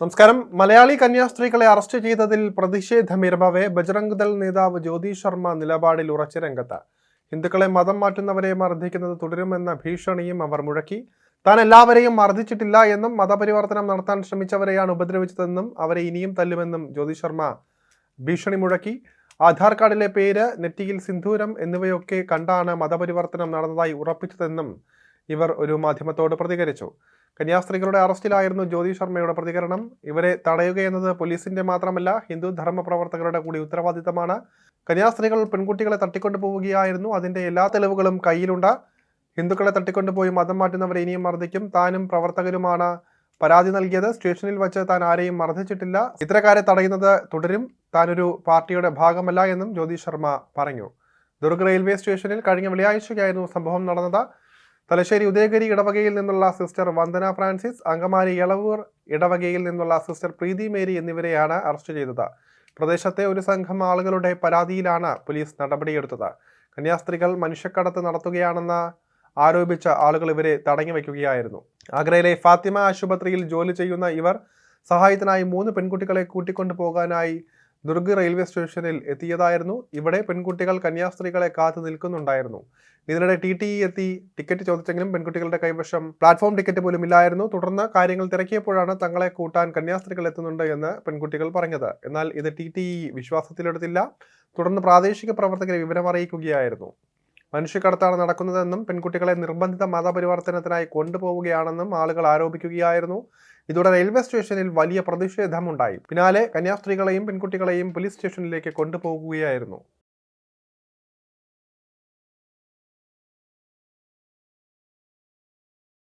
നമസ്കാരം. മലയാളി കന്യാസ്ത്രീകളെ അറസ്റ്റ് ചെയ്തതിൽ പ്രതിഷേധമിരമവേ ബജറംഗ് ദൾ നേതാവ് ജ്യോതി ശർമ്മ നിലപാടിൽ ഉറച്ച രംഗത്ത്. ഹിന്ദുക്കളെ മതം മാറ്റുന്നവരെ മർദ്ദിക്കുന്നത് തുടരുമെന്ന ഭീഷണിയും അവർ മുഴക്കി. താൻ എല്ലാവരെയും മർദ്ദിച്ചിട്ടില്ല എന്നും മതപരിവർത്തനം നടത്താൻ ശ്രമിച്ചവരെയാണ് ഉപദ്രവിച്ചതെന്നും അവരെ ഇനിയും തല്ലുമെന്നും ജ്യോതി ശർമ്മ ഭീഷണി മുഴക്കി. ആധാർ കാർഡിലെ പേര് നെറ്റിയിൽ സിന്ധൂരം എന്നിവയൊക്കെ കണ്ടാണ് മതപരിവർത്തനം നടന്നതായി ഉറപ്പിച്ചതെന്നും ഇവർ ഒരു മാധ്യമത്തോട് പ്രതികരിച്ചു. കന്യാസ്ത്രീകളുടെ അറസ്റ്റിലായിരുന്നു ജ്യോതി ശർമ്മയുടെ പ്രതികരണം. ഇവരെ തടയുകയെന്നത് പോലീസിന്റെ മാത്രമല്ല ഹിന്ദു ധർമ്മ പ്രവർത്തകരുടെ കൂടി ഉത്തരവാദിത്തമാണ്. കന്യാസ്ത്രീകൾ പെൺകുട്ടികളെ തട്ടിക്കൊണ്ടു പോവുകയായിരുന്നു. അതിന്റെ എല്ലാ തെളിവുകളും കയ്യിലുണ്ട്. ഹിന്ദുക്കളെ തട്ടിക്കൊണ്ടുപോയി മതം മാറ്റുന്നവരെ ഇനിയും മർദ്ദിക്കും. താനും പ്രവർത്തകരുമാണ് പരാതി നൽകിയത്. സ്റ്റേഷനിൽ വെച്ച് താൻ ആരെയും മർദ്ദിച്ചിട്ടില്ല. ഇത്തരക്കാരെ തടയുന്നത് തുടരും. താനൊരു പാർട്ടിയുടെ ഭാഗമല്ല എന്നും ജ്യോതി ശർമ്മ പറഞ്ഞു. ദുർഗ് റെയിൽവേ സ്റ്റേഷനിൽ കഴിഞ്ഞ വെള്ളിയാഴ്ചയായിരുന്നു സംഭവം നടന്നത്. തലശ്ശേരി ഉദയഗിരി ഇടവകയിൽ നിന്നുള്ള സിസ്റ്റർ വന്ദന ഫ്രാൻസിസ് അങ്കമാലി ഇളവൂർ ഇടവകയിൽ നിന്നുള്ള സിസ്റ്റർ പ്രീതി മേരി എന്നിവരെയാണ് അറസ്റ്റ് ചെയ്തത്. പ്രദേശത്തെ ഒരു സംഘം ആളുകളുടെ പരാതിയിലാണ് പോലീസ് നടപടിയെടുത്തത്. കന്യാസ്ത്രീകൾ മനുഷ്യക്കടത്ത് നടത്തുകയാണെന്ന് ആരോപിച്ച ആളുകൾ ഇവരെ തടഞ്ഞു വയ്ക്കുകയായിരുന്നു. ആഗ്രയിലെ ഫാത്തിമ ആശുപത്രിയിൽ ജോലി ചെയ്യുന്ന ഇവർ സഹായത്തിനായി മൂന്ന് പെൺകുട്ടികളെ കൂട്ടിക്കൊണ്ടു പോകാനായി ദുർഗ് റെയിൽവേ സ്റ്റേഷനിൽ എത്തിയതായിരുന്നു. ഇവിടെ പെൺകുട്ടികൾ കന്യാസ്ത്രീകളെ കാത്തു നിൽക്കുന്നുണ്ടായിരുന്നു. ഇതിനിടെ ടി ടി എത്തി ടിക്കറ്റ് ചോദിച്ചെങ്കിലും പെൺകുട്ടികളുടെ കൈവശം പ്ലാറ്റ്ഫോം ടിക്കറ്റ് പോലും ഇല്ലായിരുന്നു. തുടർന്ന് കാര്യങ്ങൾ തിരക്കിയപ്പോഴാണ് തങ്ങളെ കൂട്ടാൻ കന്യാസ്ത്രീകൾ എത്തുന്നുണ്ട് എന്ന് പെൺകുട്ടികൾ പറഞ്ഞത്. എന്നാൽ ഇത് ടി ടി ഇ വിശ്വാസത്തിലെടുത്തില്ല. തുടർന്ന് പ്രാദേശിക പ്രവർത്തകരെ വിവരം അറിയിക്കുകയായിരുന്നു മനുഷ്യക്കടത്താണ് നടക്കുന്നതെന്നും പെൺകുട്ടികളെ നിർബന്ധിത മതപരിവർത്തനത്തിനായി കൊണ്ടുപോവുകയാണെന്നും ആളുകൾ ആരോപിക്കുകയായിരുന്നു. ഇതോടെ റെയിൽവേ സ്റ്റേഷനിൽ വലിയ പ്രതിഷേധമുണ്ടായി. പിന്നാലെ കന്യാസ്ത്രീകളെയും പെൺകുട്ടികളെയും പോലീസ് സ്റ്റേഷനിലേക്ക് കൊണ്ടുപോകുകയായിരുന്നു.